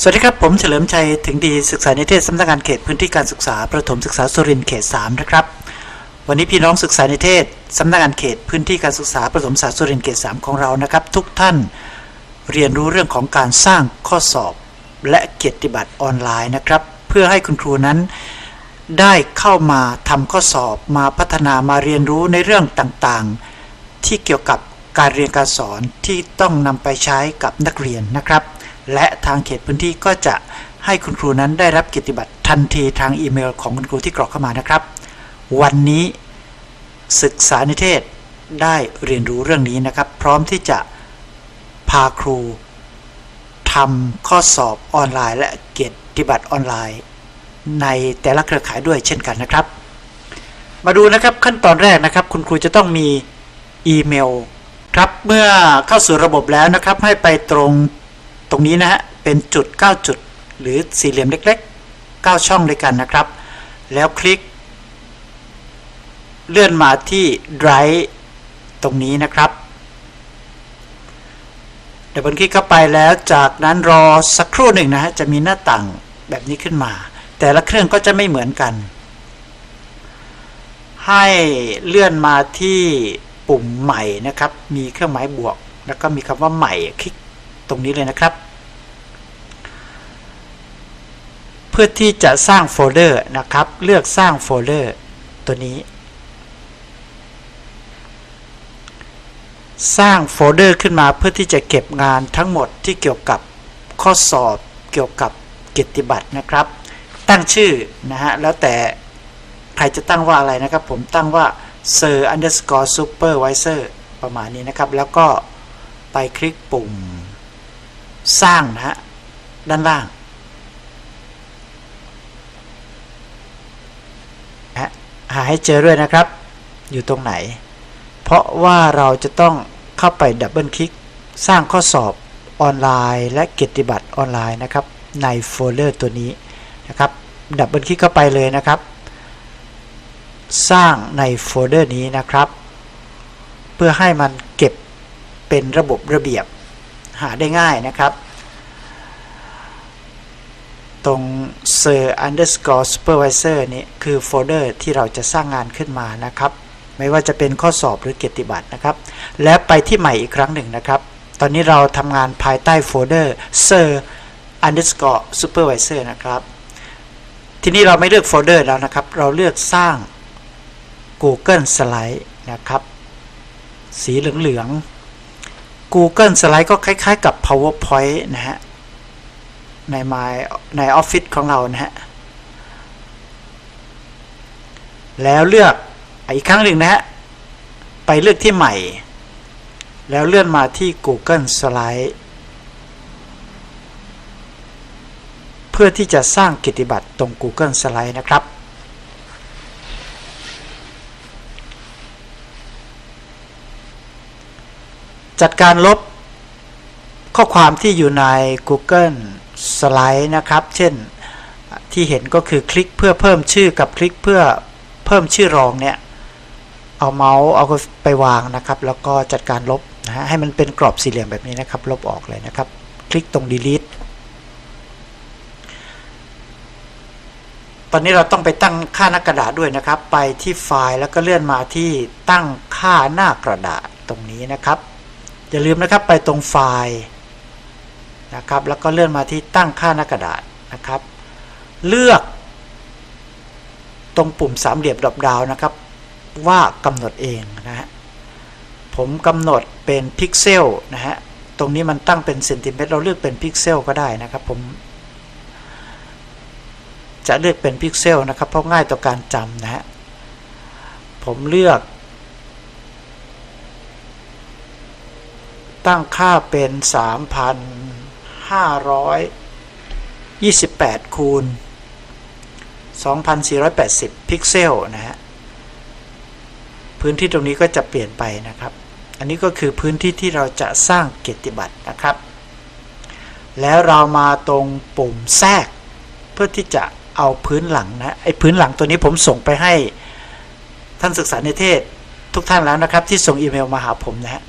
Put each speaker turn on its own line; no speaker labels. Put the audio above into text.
สวัสดีครับ ผมเฉลิมชัยถึงดีศึกษานิเทศสำนักงานเขตพื้นที่การศึกษาประถมศึกษาสุรินทร์เขต 3 นะครับ วันนี้พี่น้องศึกษานิเทศสำนักงานเขตพื้นที่การศึกษาประถมศึกษาสุรินทร์เขต 3 ของเรานะครับ ทุกท่านเรียนรู้เรื่องของการสร้างข้อสอบ และเกียรติบัตรออนไลน์นะครับ เพื่อให้คุณครูนั้นได้เข้ามาทำข้อสอบมาพัฒนามาเรียนรู้ในเรื่องต่างๆ ที่เกี่ยวกับการเรียนการสอนที่ต้องนำไปใช้กับนักเรียนนะครับ และทางเขตพื้นที่ก็จะให้คุณครูนั้นได้รับกิตติบัตรทันทีทางอีเมลของคุณครูที่กรอกเข้ามานะครับ วันนี้ศึกษานิเทศได้เรียนรู้เรื่องนี้นะครับ พร้อมที่จะพาครูทำข้อสอบออนไลน์และเกียรติบัตรออนไลน์ ในแต่ละเครือข่ายด้วยเช่นกันนะครับ มาดูนะครับขั้นตอนแรกนะครับ คุณครูจะต้องมีอีเมลครับเมื่อเข้าสู่ระบบแล้วนะครับ ให้ไปตรง ตรงนี้นะฮะเป็นจุด 9 จุด หรือสี่เหลี่ยมเล็ก ๆ 9 ช่องด้วยกันนะครับ แล้วคลิก เลื่อนมาที่ Drive ตรงนี้นะครับเดี๋ยวบนคลิกเข้าไปแล้วจากนั้นรอสักครู่หนึ่งนะฮะจะมีหน้าต่างแบบนี้ขึ้นมา แต่ละเครื่องก็จะไม่เหมือนกัน ให้เลื่อนมาที่ปุ่มใหม่นะครับ มีเครื่องหมายบวก แล้วก็มีคำว่าใหม่คลิกตรงนี้เลยนะครับ เพื่อที่จะสร้างโฟลเดอร์นะครับ เลือกสร้างโฟลเดอร์ตัวนี้ สร้างโฟลเดอร์ขึ้นมาเพื่อที่จะเก็บงานทั้งหมดที่เกี่ยวกับข้อสอบเกี่ยวกับเกียรติบัตรนะครับ ตั้งชื่อนะฮะแล้วแต่ใครจะตั้งว่าอะไรนะครับ ผมตั้งว่า sir underscore supervisor ประมาณนี้นะครับ แล้วก็ไปคลิกปุ่มสร้างนะฮะด้านล่างนะฮะหา ให้เจอด้วยนะครับ อยู่ตรงไหน เพราะว่าเราจะต้องเข้าไปดับเบิลคลิก สร้างข้อสอบออนไลน์ และเกียรติบัตรออนไลน์นะครับ ในโฟลเดอร์ตัวนี้นะครับดับเบิลคลิกเข้าไปเลยนะครับ สร้างในโฟลเดอร์นี้นะครับ เพื่อให้มันเก็บเป็นระบบระเบียบหาได้ง่ายนะครับ ตรง sir underscore supervisor นี้คือโฟลเดอร์ที่เราจะสร้างงานขึ้นมานะครับ ไม่ว่าจะเป็นข้อสอบหรือเกียรติบัตรนะครับ และไปที่ใหม่อีกครั้งหนึ่งนะครับ ตอนนี้เราทำงานภายใต้โฟลเดอร์ sir underscore supervisor นะครับ ทีนี้เราไม่เลือกโฟลเดอร์แล้วนะครับ เราเลือกสร้าง Google Slide นะครับ สีเหลืองๆ Google Slide ก็คล้ายๆกับ PowerPoint นะฮะ ใน My ใน Office ของเรานะฮะ แล้วเลือกอีกครั้งหนึ่งนะฮะ ไปเลือกที่ใหม่ แล้วเลื่อนมาที่ Google Slide เพื่อที่จะสร้างกิติบัตรตรง Google Slide นะครับจัดการลบข้อความที่อยู่ใน Google Slide นะครับ เช่นที่เห็นก็คือคลิกเพื่อเพิ่มชื่อกับคลิกเพื่อเพิ่มชื่อรองเนี่ย เอาเมาส์เอาไปวางนะครับ แล้วก็จัดการลบนะฮะให้มันเป็นกรอบสี่เหลี่ยมแบบนี้นะครับ ลบออกเลยนะครับ คลิกตรง delete ตอนนี้เราต้องไปตั้งค่าหน้ากระดาษด้วยนะครับ ไปที่ไฟล์แล้วก็เลื่อนมาที่ตั้งค่าหน้ากระดาษตรงนี้นะครับ อย่าลืมนะครับไปตรงไฟล์ นะครับ แล้วก็เลื่อนมาที่ตั้งค่าหน้ากระดาษนะครับ เลือกตรงปุ่มสามเหลี่ยมดรอปดาวนะครับ ว่ากำหนดเองนะฮะผมกำหนดเป็นพิกเซลนะฮะตรงนี้มันตั้งเป็นเซนติเมตรเราเลือกเป็นพิกเซลก็ได้นะครับผมจะเลือกเป็นพิกเซลนะครับเพราะง่ายต่อการจำนะฮะผมเลือก ตั้งค่าเป็น 3,528 คูณ 2,480 พิกเซลนะฮะ พื้นที่ตรงนี้ก็จะเปลี่ยนไปนะครับ อันนี้ก็คือพื้นที่ที่เราจะสร้างเกียรติบัตรนะครับ แล้วเรามาตรงปุ่มแทรก เพื่อที่จะเอาพื้นหลังนะไอ้พื้นหลังตัวนี้ผมส่งไปให้ท่านศึกษาในเทศทุกท่านแล้วนะครับ ที่ส่งอีเมลมาหาผมนะฮะ